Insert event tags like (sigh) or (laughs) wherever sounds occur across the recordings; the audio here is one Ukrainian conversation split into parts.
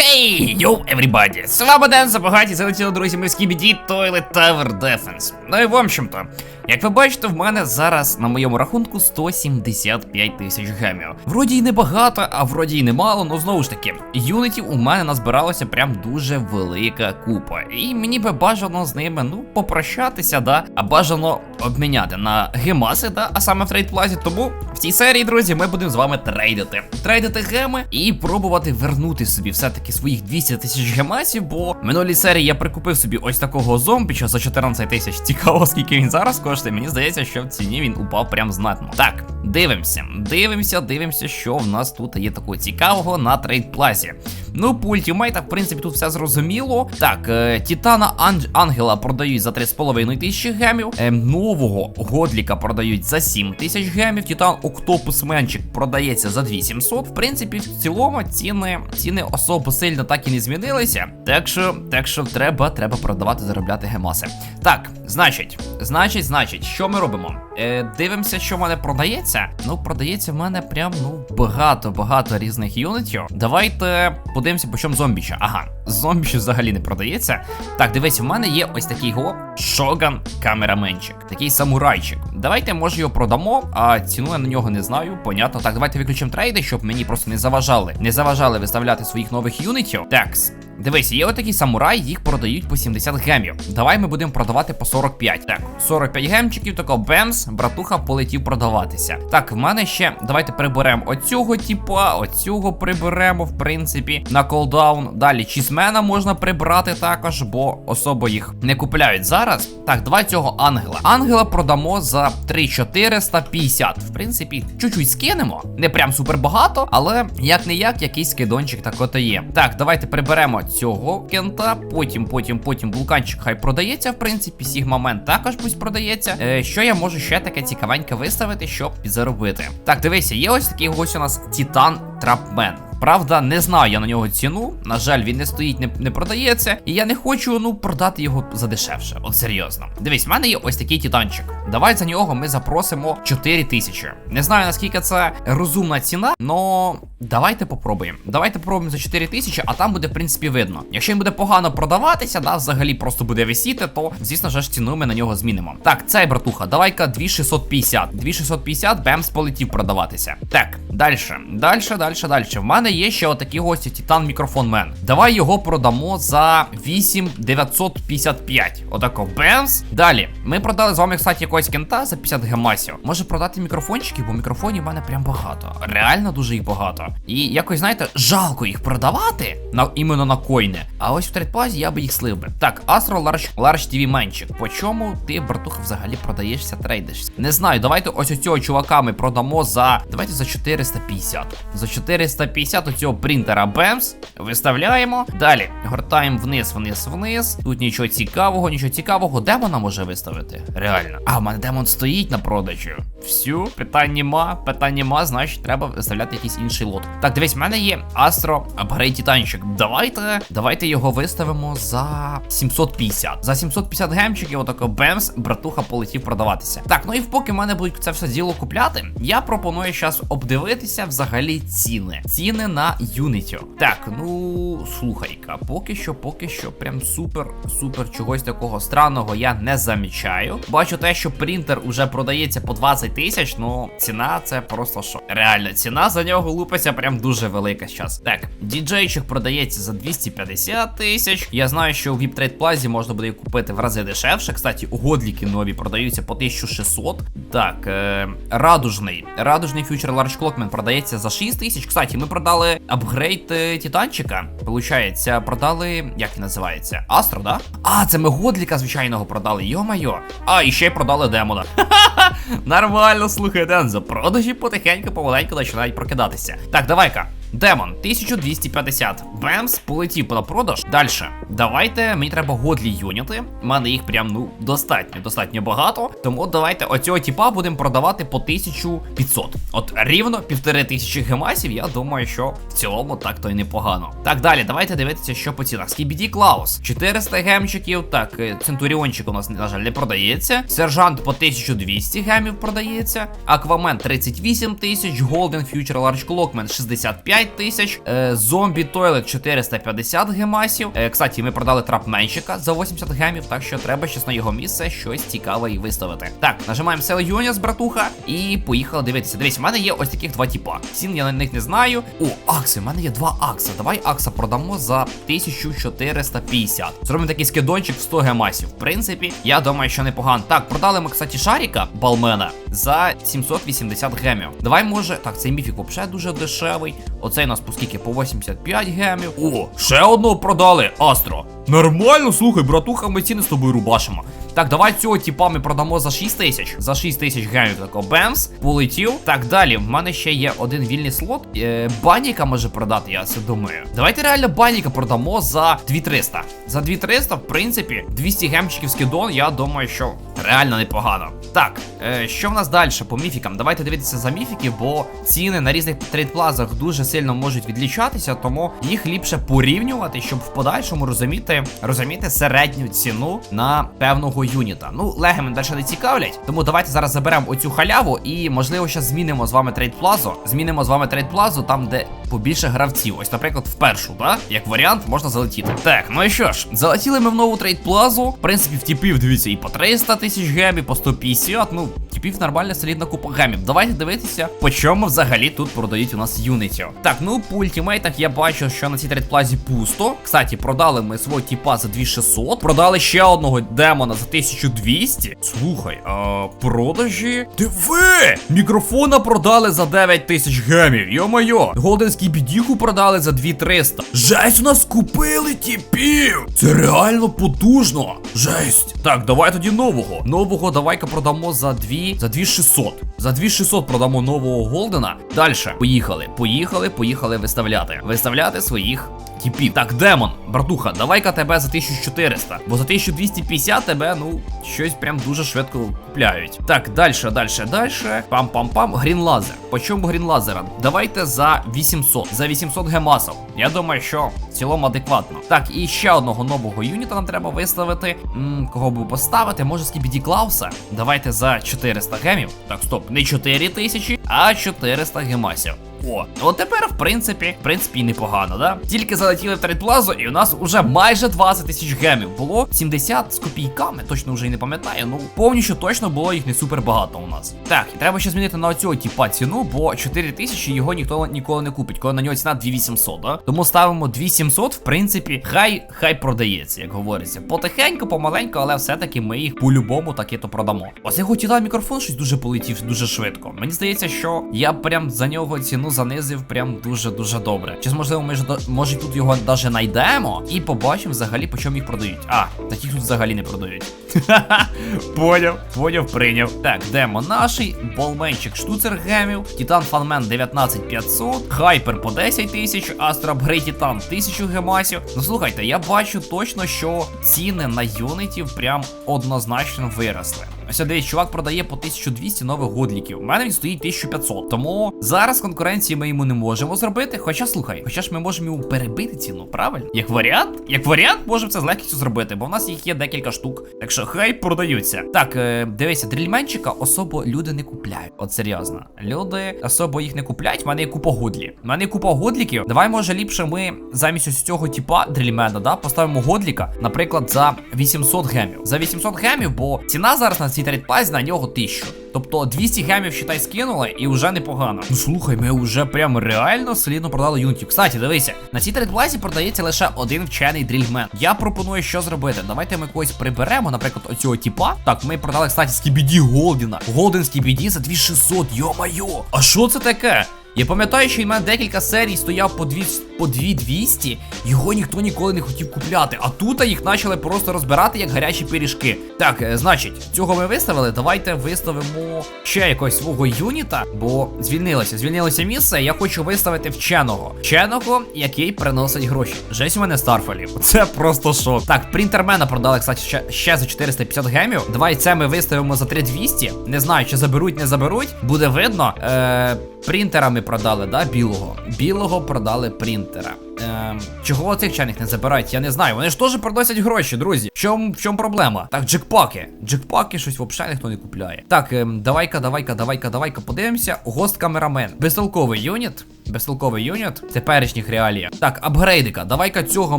Хей, йоу, everybody! З вами Ден Забагаті, залетіли, друзі, ми з KBD Toilet Tower Defense. Ну і в общем-то, як ви бачите, в мене зараз на моєму рахунку 175 тисяч гемів. Вроді й небагато, а вроді й немало, но знову ж таки, юнітів у мене назбиралося прям дуже велика купа. І мені би бажано з ними, ну, попрощатися, да, а бажано обміняти на гемаси, да, а саме в трейдплазі. Тому в цій серії, друзі, ми будемо з вами трейдити. Трейдити геми і пробувати вернути собі все-таки своїх 200 тисяч гемасів, бо в минулій серії я прикупив собі ось такого зомбі, що за 14 тисяч. Цікаво, скільки він зараз коштує. Мені здається, що в ціні він упав прям знатно. Так, дивимося, дивимося, дивимося, що в нас тут є такого цікавого на трейдплазі. Ну, по ультимейтах, в принципі, тут все зрозуміло. Так, е, Титана Анж- Ангела продають за 3,5 тисячі гемів. Е, нового Годліка продають за 7 тисяч гемів. Титан Октопус Менчик продається за 2700. В принципі, в цілому ціни, ціни сильно так і не змінилися. Так що, так що треба, треба продавати, заробляти гемаси. Так, значить, значить, значить, що ми робимо? Е, дивимося, що в мене продається. Ну, продається в мене прям ну багато-багато різних юнітів. Давайте подивимося, по чому зомбіча. Ага, зомбіча взагалі не продається. Так, дивись, в мене є ось такий го Шоган камераменчик, такий самурайчик. Давайте, може, його продамо, а ціну я на нього не знаю. Понятно. Так, давайте виключимо трейди, щоб мені просто не заважали. Не заважали виставляти своїх нових юнітів. Такс. Дивись, є отакі самураї, їх продають по 70 гемів. Давай ми будемо продавати по 45. Так, 45 гемчиків, тако бемс, братуха полетів продаватися. Так, в мене ще давайте приберемо оцього типа, оцього приберемо, в принципі, на колдаун. Далі чісмена можна прибрати також, бо особо їх не купляють зараз. Так, давай цього ангела. Ангела продамо за 3450. В принципі, чуть-чуть скинемо. Не прям супер багато, але як не як, якийсь скидончик так ото є. Так, давайте приберемо цього кента. Потім, потім, потім вулканчик хай продається. В принципі, Сігмамент також пусть продається. Е, що я можу ще таке цікавеньке виставити, щоб підзаробити? Так, дивися, є ось такий ось у нас Титан Трапмен. Правда, не знаю я на нього ціну. На жаль, він не стоїть, не, не продається. І я не хочу ну продати його за дешевше. От серйозно. Дивись, в мене є ось такий титанчик. Давай за нього ми запросимо 4 тисячі. Не знаю наскільки це розумна ціна, но давайте попробуємо. Давайте попробуємо за 4 тисячі, а там буде в принципі видно. Якщо він буде погано продаватися, да, взагалі просто буде висіти, то звісно ж ціну ми на нього змінимо. Так, цей братуха, давай-ка 2650. 2650, бемс полетів продаватися. Так, далі, далі, далі, далі. В мене є ще отакі гості Титан Мікрофон Мен. Давай його продамо за 8955. Отако бемс. Далі. Ми продали з вами, кстати, якогось кента за 50 гемасів. Може продати мікрофончики, бо мікрофонів в мене прям багато. Реально дуже їх багато. І якось, знаєте, жалко їх продавати на іменно на койни. А ось в трейдплазі я би їх слив би. Так, Astro Large, Large TV менчик. По чому ти, братуха, взагалі продаєшся, трейдишся? Не знаю, давайте ось оцього чувака ми продамо за. Давайте за 450. За 450 оцього принтера Бемс. Виставляємо. Далі гортаємо вниз, вниз, вниз. Тут нічого цікавого, нічого цікавого. Де вона може виставити? Реально. А, мене демон стоїть на продажі. Всю, питань нема, питань нема, значить треба виставляти якийсь інший лот. Так, дивись, в мене є Astro Upgrade Титанчик. Давайте, давайте його виставимо за 750. За 750 гемчиків, отако бемс, братуха полетів продаватися. Так, ну і поки в мене будуть це все діло купляти, я пропоную зараз обдивитися взагалі ціни. Ціни на юнітів. Так, ну слухай-ка, поки що, поки що, прям супер, супер чогось такого странного я не замічаю. Бачу те, що принтер уже продається по 20 тисяч, ну ціна це просто що. Реально, ціна за нього лупиться прям дуже велика зараз. Так, діджейчик продається за 250 тисяч. Я знаю, що у Trade Plaza можна буде купити в рази дешевше. Кстати, угодліки нові продаються по 1600. Так, е, радужний. Радужний фьючер Large Clockman продається за 6 тисяч. Кстати, ми продали апгрейд е, Титанчика. Получається, продали. Як він називається? Астро, да? А, це ми годліка звичайного продали. Йо-майо. А, і ще й продали демона. Ха-ха-ха. (laughs) Нормально, слухай, Дензо. Продажі потихеньку, помаленьку починають прокидатися. Так, давай-ка. Демон, 1250. Бемс, полетів на продаж. Далі. Давайте, мені треба годлі юніти. У мене їх прям, ну, достатньо, достатньо багато. Тому давайте оцього типа будемо продавати по 1500. От рівно півтори тисячі гемасів, я думаю, що в цілому так то й непогано. Так, далі, давайте дивитися, що по цінах. Скібіді Клаус, 400 гемчиків. Так, е, Центуріончик у нас, на жаль, не продається. Сержант по 1200 гемів продається. Аквамен 38 тисяч. Голден Future Large Clockman 65 85 тисяч. Е, зомбі Тойлет 450 гемасів. Е, кстати, ми продали трапменщика за 80 гемів, так що треба щось на його місце щось цікаве і виставити. Так, нажимаємо Sell Юніс, братуха, і поїхали дивитися. Дивіться, в мене є ось таких два типа. Сін я на них не знаю. О, акси, в мене є два акса. Давай акса продамо за 1450. Зробимо такий скидончик в 100 гемасів. В принципі, я думаю, що непогано. Так, продали ми, кстати, шаріка Балмена за 780 гемів. Давай, може. Так, цей міфік взагалі дуже дешевий. Оцей у нас по скільки? По 85 гемів. О, ще одного продали. Астро. Нормально, слухай, братуха, ми ціни з тобою рубашимо. Так, давай цього типа ми продамо за 6 тисяч. За 6 тисяч гемів тако бемс, полетів. Так, далі. В мене ще є один вільний слот. Е, баніка може продати, я це думаю. Давайте реально баніка продамо за 2300. За 2300, в принципі, 200 гемчиків скидон, я думаю, що реально непогано. Так, е, що в нас далі по міфікам? Давайте дивитися за міфіки, бо ціни на різних трейдплазах дуже сильно можуть відлічатися, тому їх ліпше порівнювати, щоб в подальшому розуміти, розуміти середню ціну на певного юніта. Ну, леги мене далі не цікавлять, тому давайте зараз заберемо оцю халяву і, можливо, ще змінимо з вами трейдплазу. Змінимо з вами трейдплазу там, де побільше гравців. Ось, наприклад, в першу, да? Як варіант, можна залетіти. Так, ну і що ж, залетіли ми в нову трейдплазу. В принципі, в тіпів, дивіться, і по 300 тисяч гемів, по 150. Ну, тіпів нормальна солідна купа гемів. Давайте дивитися, по чому взагалі тут продають у нас юнітів. Так, ну по ультимейтах я бачу, що на цій трейдплазі пусто. Кстати, продали ми свого тіпа за 2600. Продали ще одного демона за 1200. Слухай, а продажі. Диви! Мікрофона продали за 9 тисяч гемів. Йо-моє. Голденський бідіху продали за 2300. Жесть, у нас купили тіпів. Це реально потужно. Жесть. Так, давай тоді нового. Нового давай-ка продамо за 2, за 2600. За 2600 продамо нового Голдена. Далі. Поїхали. Поїхали, поїхали виставляти. Виставляти своїх тіпів. Так, демон, братуха, давай-ка тебе за 1400. Бо за 1250 тебе, ну, щось прям дуже швидко купляють. Так, далі, далі, далі. Пам-пам-пам. Грінлазер. По чому грінлазера? Давайте за 800. За 800 гемасов. Я думаю, що в цілому адекватно. Так, і ще одного нового юніта нам треба виставити. М, кого би поставити? Може Скібіді Клауса? Давайте за 400 гемів. Так, стоп, не 4000, а 400 гемасів. О, от тепер, в принципі, в принципі, непогано, да? Тільки залетіли в трейдплазу, і у нас уже майже 20 тисяч гемів. Було 70 з копійками, точно вже і не пам'ятаю. Ну, повністю точно було їх не супер багато у нас. Так, і треба ще змінити на оцього типа ціну, бо 4 тисячі його ніхто ніколи не купить, коли на нього ціна 2800, да? Тому ставимо 2700, в принципі, хай хай продається, як говориться. Потихеньку, помаленьку, але все-таки ми їх по-любому таки то продамо. Ось його тіла мікрофон щось дуже полетів дуже швидко. Мені здається, що я прям за нього ціну занизив прям дуже-дуже добре. Чи можливо, ми ж може тут його навіть знайдемо і побачимо взагалі, по чому їх продають. А, таких тут взагалі не продають. (laughs) Поняв, поняв, прийняв. Так, демо наший, болменчик штуцер гемів, Титан Фанмен 19500, Хайпер по 10 тисяч, Апгрейд Титан 1000 гемасів. Ну слухайте, я бачу точно, що ціни на юнитів прям однозначно виросли. Ось дивись, чувак продає по 1200 нових годліків. У мене він стоїть 1500. Тому зараз конкуренції ми йому не можемо зробити. Хоча слухай, хоча ж ми можемо йому перебити ціну, правильно? Як варіант, як варіант, можемо це з легкістю зробити, бо в нас їх є декілька штук. Так що хай продаються. Так, е, дивися, дрільменчика особо люди не купляють. От серйозно. Люди особо їх не купляють. В мене є купа годлі. В мене є купа годліків. Давай, може, ліпше ми замість ось цього типа дрільмена, да, поставимо годліка, наприклад, за 800 гемів. За 800 гемів, бо ціна зараз на цій трейдплазі на нього 1000. Тобто 200 гемів, считай, скинули, і вже непогано. Ну слухай, ми вже прям реально солідно продали юнітів. Кстати, дивися, на цій трейдплазі продається лише один вчений дрільмен. Я пропоную, що зробити. Давайте ми когось приберемо, наприклад, оцього тіпа. Так, ми продали, кстати, скібіді Голдіна. Голден скібіді за 2600, йо-майо. А що це таке? Я пам'ятаю, що в мене декілька серій стояв по 2, по 2200, його ніхто ніколи не хотів купляти. А тут їх почали просто розбирати як гарячі пиріжки. Так, е, значить, цього ми виставили. Давайте виставимо ще якогось свого юніта, бо звільнилося. Звільнилося місце. Я хочу виставити вченого. Вченого, який приносить гроші. Жесть у мене старфелів. Це просто шок. Так, принтермена продали, кстати, ще, ще за 450 гемів. Давай це ми виставимо за 3200. Не знаю, чи заберуть, не заберуть. Буде видно. Е, принтера ми продали, да, білого. Білого продали принтера. Ем, чого цих чайних не забирають, я не знаю. Вони ж теж приносять гроші, друзі. В чому, в чому проблема? Так, джекпаки. Джекпаки щось взагалі ніхто не купляє. Так, ем, давай-ка, давай-ка, давай-ка, давай-ка подивимося. Гост камерамен. Безтолковий юніт. Безтолковий юніт. Теперішніх реаліях. Так, апгрейдика. Давай-ка цього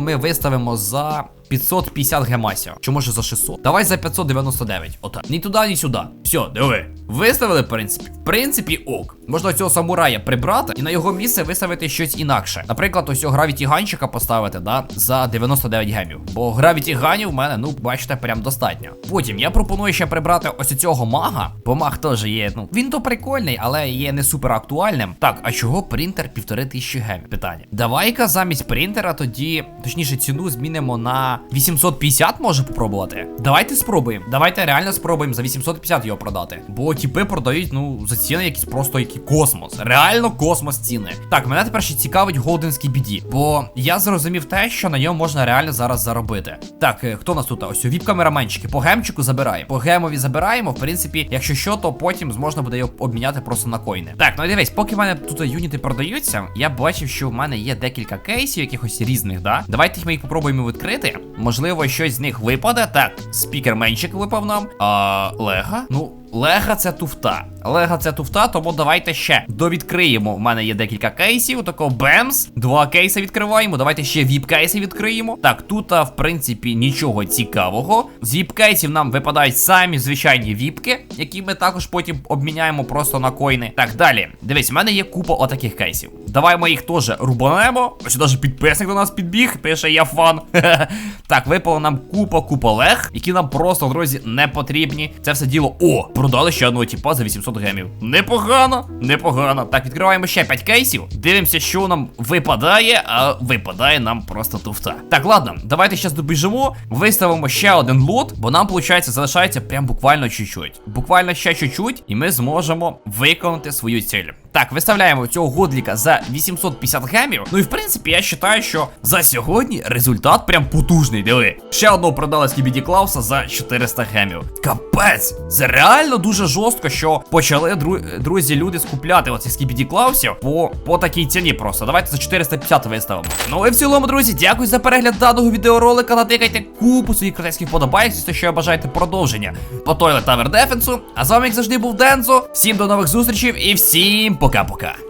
ми виставимо за 550 гемасів. Чи може за 600? Давай за 599. Отак. Ні туди, ні сюди. Все, диви. Виставили, в принципі. В принципі, ок. Можна цього самурая прибрати і на його місце виставити щось інакше. Наприклад, ось цього гравіті ганчика поставити, да, за 99 гемів. Бо гравіті ганів в мене, ну, бачите, прям достатньо. Потім я пропоную ще прибрати ось цього мага, бо маг теж є. Ну, він то прикольний, але є не супер актуальним. Так, а чого принтер півтори тисячі гемів? Питання. Давай-ка замість принтера тоді, точніше, ціну змінимо на 850, може попробувати. Давайте спробуємо. Давайте реально спробуємо за 850 його продати. Бо тіпи продають, ну, за ціни якісь просто які космос. Реально космос ціни. Так, мене тепер ще цікавить голденський біді. Бо я зрозумів те, що на ньому можна реально зараз заробити. Так, е, хто у нас тут? Ось віп-камераменчики. По гемчику забираємо. По гемові забираємо. В принципі, якщо що, то потім зможна буде його обміняти просто на коїни. Так, ну дивись, поки в мене тут юніти продаються, я бачив, що в мене є декілька кейсів, якихось різних, да? Давайте ми їх попробуємо відкрити. Можливо, щось з них випаде. Так, спікерменчик випав нам. А Лега? Ну. Лега це туфта. Лега це туфта, тому давайте ще довідкриємо. У мене є декілька кейсів. Такого бемс. Два кейси відкриваємо. Давайте ще віп-кейси відкриємо. Так, тут, в принципі, нічого цікавого. З віп-кейсів нам випадають самі звичайні віпки, які ми також потім обміняємо просто на коїни. Так, далі. Дивись, у мене є купа отаких кейсів. Давай ми їх теж рубанемо. Ось навіть підписник до нас підбіг, пише я фан. (laughs) так, випало нам купа купа лег, які нам просто, друзі, не потрібні. Це все діло. О, продали ще одного тіпа за 800 гемів. Непогано, непогано. Так, відкриваємо ще 5 кейсів. Дивимося, що нам випадає, а випадає нам просто туфта. Так, ладно, давайте зараз добіжимо, виставимо ще один лот, бо нам, виходить, залишається прям буквально чуть-чуть. Буквально ще чуть-чуть, і ми зможемо виконати свою ціль. Так, виставляємо цього годліка за 850 гемів. Ну і в принципі, я вважаю, що за сьогодні результат прям потужний. Диви. Ще одного продали Скібіді Клауса за 400 гемів. Капець, це реально дуже жорстко, що почали дру... друзі люди скупляти оці Скібіді Клаусів по, по такій ціні просто. Давайте за 450 виставимо. Ну і в цілому, друзі, дякую за перегляд даного відеоролика. Натикайте купу своїх крутецьких подобайок, те, що бажаєте продовження по Toilet Tower Defense. А з вами, як завжди, був Дензо. Всім до нових зустрічей і всім пока-пока.